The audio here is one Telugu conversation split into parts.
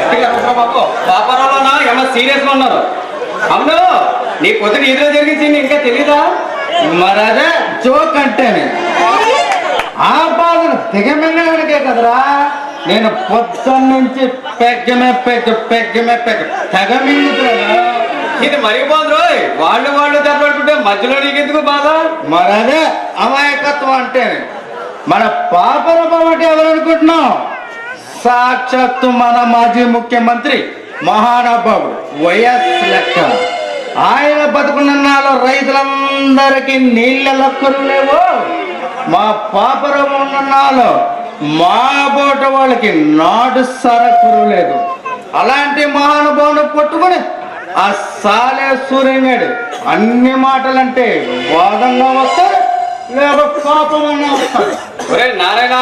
గట్టిగా బాబు. పాపరాలోనా ఏమన్నా సీరియస్గా ఉన్నారు? అవును నీ పొద్దున ఏదో జరిగింది ఇంకా తెలీదా? మరదే జోక్ అంటే ఆ బాధను దిగమింగడానికే కదరా. నేను పొద్దున్న నుంచి పెగ్గమే పెగ్గ పెగ్గమే పెగ్గ తెగమింగుతున్నా ఇది మరీ బాగుంది రోయ్. వాళ్ళు వాళ్ళు దెబ్బలుకుంటే మధ్యలో నీకెందుకు బాధ? మరదే అమాయకత్వం అంటే మన పాపరూపం అంటే ఎవరు అనుకుంటున్నాం సాక్షాత్తు మన మాజీ ముఖ్యమంత్రి మహానుభావుడు వైఎస్ లెక్క ఆయన బతుకున్నాలో రైతులందరికీ నీళ్ళ లక్కలు లేవు. మా పాపరం ఉన్నాలో మా బోట వాళ్ళకి నాటు సరకురు లేదు. అలాంటి మహానుభావుని పట్టుకుని ఆ సాలే సూర్యనేడు అన్ని మాటలంటే వాదంగా వస్తాడు లేక కోపమన్నా వస్తాడు నారాయణ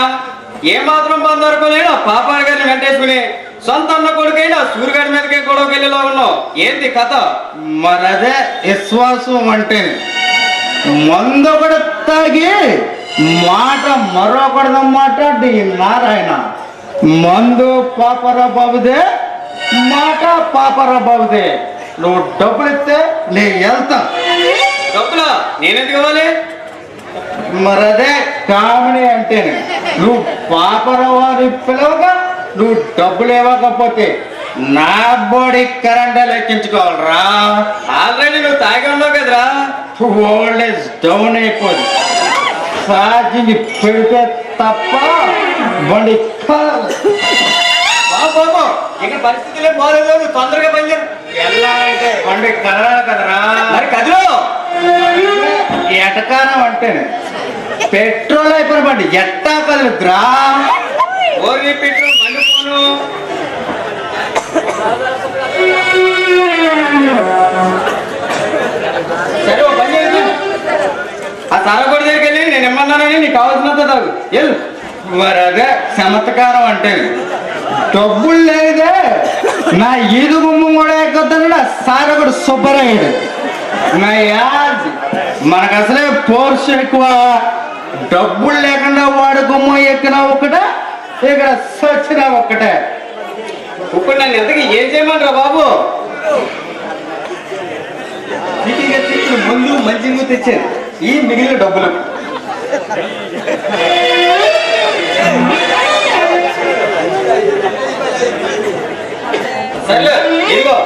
ఏ మాత్రం బందరుకోలేనా పాపారి గారిని వెంటేసుకుని సొంత అన్న కొడుకైనా సూర్యగారి మీదకే గొడవకి వెళ్ళేలా ఉన్నావు? ఏంది కథ? మరదే విశ్వాసం అంటే మందొకడు తాగి మాట మరొకడద మాట్లాడి నారాయణ. మందు పాపర బాబుదే మాట పాపర బాబుదే. నువ్వు డబ్బులు ఇస్తే నేను వెళ్తా. డబ్బులా? నేనెందుకు ఇవ్వాలి? మరదే కామెడీ అంటేనే. నువ్వు పాపర వారి పిలవగా నువ్వు డబ్బులు ఇవ్వకపోతే నా బాడీ కరెంట్ లెక్కించుకోవాలరా? ఆల్రెడీ నువ్వు తాగి ఉన్నావు కదరా. ఓల్డేజ్ డౌన్ అయిపోయింది. ఛార్జింగ్ పెడితే తప్ప బండి. బాబు ఇక్కడ పరిస్థితులే బాగాలేదు. నువ్వు తొందరగా బయలుదేరు. వెళ్ళాలంటే బండి కదలాలి కదరా. మరి కదిలో. ఎటకారం అంటే పెట్రోల్ అయిపోయిన బండి ఎట్టా కదులుద్రా ఓరి పెట్రోల్ మండిపోను సరే ఓ పని ఆ తారకోడి దగ్గరికి వెళ్ళి నేను ఇమ్మన్నానని నీకు కావాల్సినంత తాగు. వెళ్ళు. మరి అదే చమత్కారం అంటే డబ్బులు లేదే. నా ఈదు గుమ్మం కూడా ఎక్కొద్దన్నాడు సారకుడు సుబ్బరయ్యాడు నా యాజ్ మనకు అసలే పోర్స్ ఎక్కువ. డబ్బులు లేకుండా వాడు గుమ్మం ఎక్కినా ఒకటే ఇక్కడ సచ్చినా ఒక్కటే. ఇప్పుడు నన్ను ఎంతకి ఏం చేయమంటారా బాబు? తెచ్చిన ముందు మంచి తెచ్చాను ఈ మిగిలిన డబ్బులు. సర్లే ఇదిగో.